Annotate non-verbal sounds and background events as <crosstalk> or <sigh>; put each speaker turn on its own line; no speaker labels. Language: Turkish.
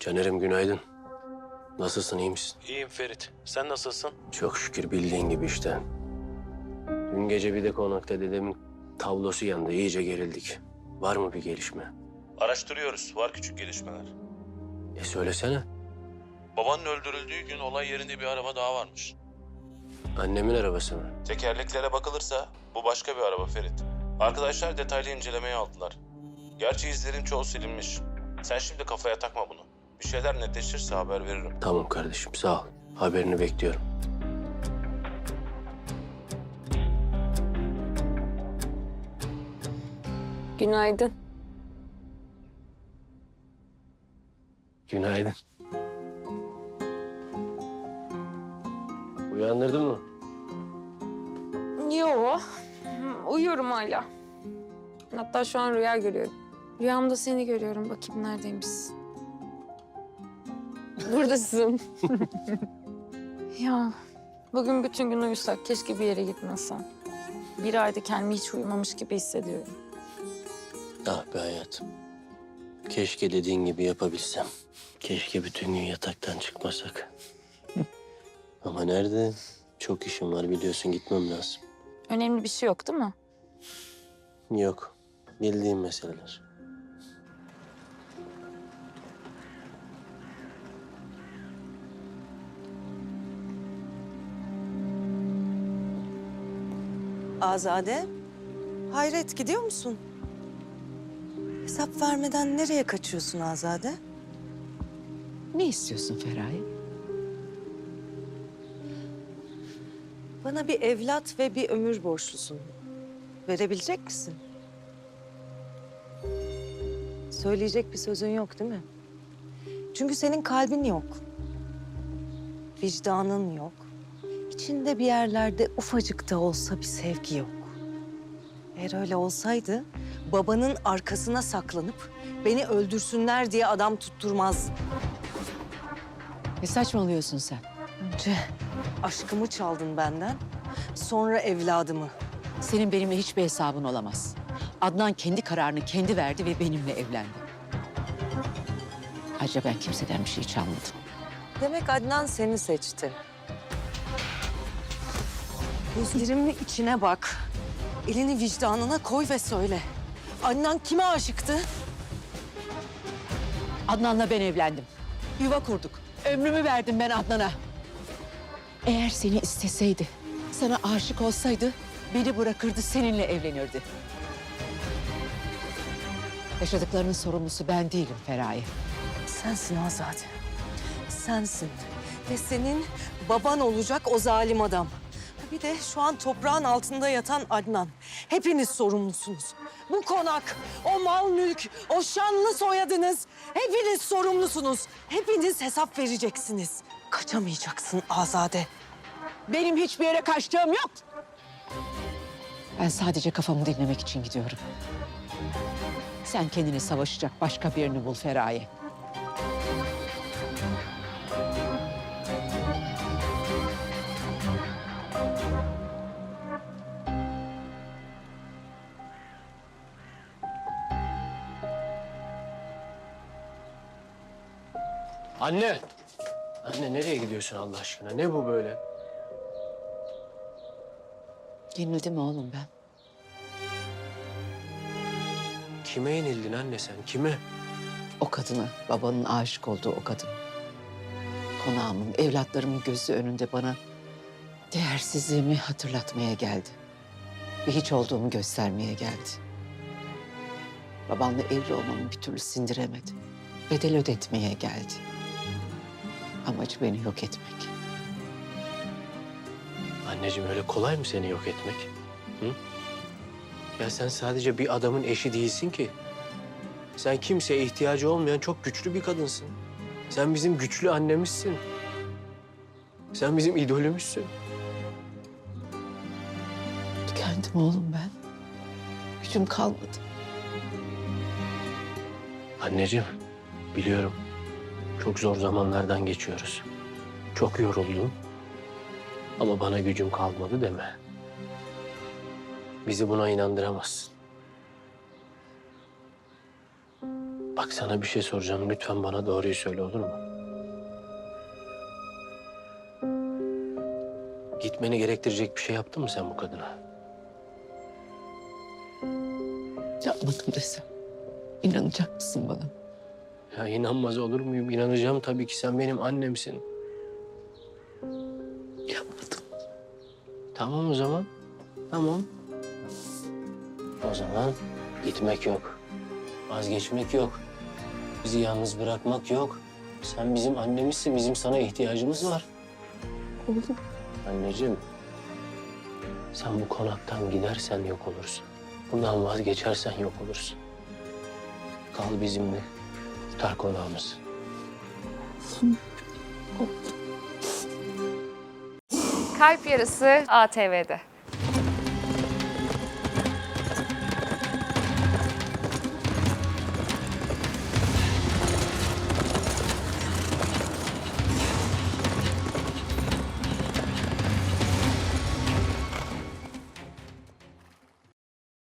Caner'im günaydın. Nasılsın, iyi misin?
İyiyim Ferit. Sen nasılsın?
Çok şükür bildiğin gibi işte. Dün gece bir de konakta dedemin tablosu yandı. İyice gerildik. Var mı bir gelişme?
Araştırıyoruz. Var küçük gelişmeler.
E söylesene.
Babanın öldürüldüğü gün olay yerinde bir araba daha varmış.
Annemin arabası mı?
Tekerleklere bakılırsa bu başka bir araba Ferit. Arkadaşlar detaylı incelemeye aldılar. Gerçi izlerin çoğu silinmiş. Sen şimdi kafaya takma bunu. Bir şeyler netleşirse haber veririm.
Tamam kardeşim, sağ ol. Haberini bekliyorum.
Günaydın.
Günaydın. Uyandırdın mı?
Yo, uyuyorum hala. Hatta şu an rüya görüyorum. Rüyamda seni görüyorum. Bakayım neredeymişsin? Buradasın. <laughs> ya, bugün bütün gün uyusak. Keşke bir yere gitmesem. Bir ayda kendimi hiç uyumamış gibi hissediyorum.
Ah be hayatım. Keşke dediğin gibi yapabilsem. Keşke bütün gün yataktan çıkmasak. <laughs> Ama nerede? Çok işim var biliyorsun gitmem lazım.
Önemli bir şey yok değil mi?
Yok. Bildiğim meseleler.
Azade, hayret gidiyor musun? Hesap vermeden nereye kaçıyorsun Azade?
Ne istiyorsun Feraye?
Bana bir evlat ve bir ömür borçlusun. Verebilecek misin? Söyleyecek bir sözün yok değil mi? Çünkü senin kalbin yok. Vicdanın yok. İçinde bir yerlerde ufacık da olsa bir sevgi yok. Eğer öyle olsaydı babanın arkasına saklanıp beni öldürsünler diye adam tutturmaz.
Ne saçmalıyorsun sen?
Önce aşkımı çaldın benden, sonra evladımı.
Senin benimle hiçbir hesabın olamaz. Adnan kendi kararını kendi verdi ve benimle evlendi. Ayrıca ben kimseden bir şey çalmadım.
Demek Adnan seni seçti. Gözlerimin içine bak. Elini vicdanına koy ve söyle. Adnan kime aşıktı?
Adnan'la ben evlendim. Yuva kurduk. Ömrümü verdim ben Adnan'a. Eğer seni isteseydi, sana aşık olsaydı beni bırakırdı, seninle evlenirdi. Yaşadıklarının sorumlusu ben değilim Feraye.
Sensin Azade. Sensin. Ve senin baban olacak o zalim adam. Bir de şu an toprağın altında yatan Adnan. Hepiniz sorumlusunuz. Bu konak, o mal mülk, o şanlı soyadınız. Hepiniz sorumlusunuz. Hepiniz hesap vereceksiniz. Kaçamayacaksın Azade.
Benim hiçbir yere kaçtığım yok. Ben sadece kafamı dinlemek için gidiyorum. Sen kendini savaşacak başka birini bul Feraye.
Anne! Anne nereye gidiyorsun Allah aşkına? Ne bu böyle?
Yenildim oğlum ben.
Kime yenildin anne sen? Kime?
O kadına, babanın aşık olduğu o kadın. Konağımın, evlatlarımın gözü önünde bana değersizliğimi hatırlatmaya geldi. Ve hiç olduğumu göstermeye geldi. Babanla evli olmamı bir türlü sindiremedi. Bedel ödetmeye geldi. Amacı beni yok etmek.
Anneciğim öyle kolay mı seni yok etmek? Hı? Ya sen sadece bir adamın eşi değilsin ki. Sen kimseye ihtiyacı olmayan çok güçlü bir kadınsın. Sen bizim güçlü annemizsin. Sen bizim idolümüzsün.
Tükendim oğlum ben. Gücüm kalmadı.
Anneciğim, biliyorum. Çok zor zamanlardan geçiyoruz. Çok yoruldum. Ama bana gücüm kalmadı deme. Bizi buna inandıramazsın. Bak sana bir şey soracağım. Lütfen bana doğruyu söyle olur mu? Gitmeni gerektirecek bir şey yaptın mı sen bu kadına?
Yapmadım desem. İnanacak mısın bana?
Ya inanmaz olur muyum? İnanacağım tabii ki sen benim annemsin.
Yapmadım.
Tamam o zaman. Tamam. O zaman gitmek yok. Vazgeçmek yok. Bizi yalnız bırakmak yok. Sen bizim annemizsin. Bizim sana ihtiyacımız var.
Oğlum.
Anneciğim. Sen bu konaktan gidersen yok olursun. Bundan vazgeçersen yok olursun. Kal bizimle. Tutar konağımız.
Kalp Yarısı ATV'de.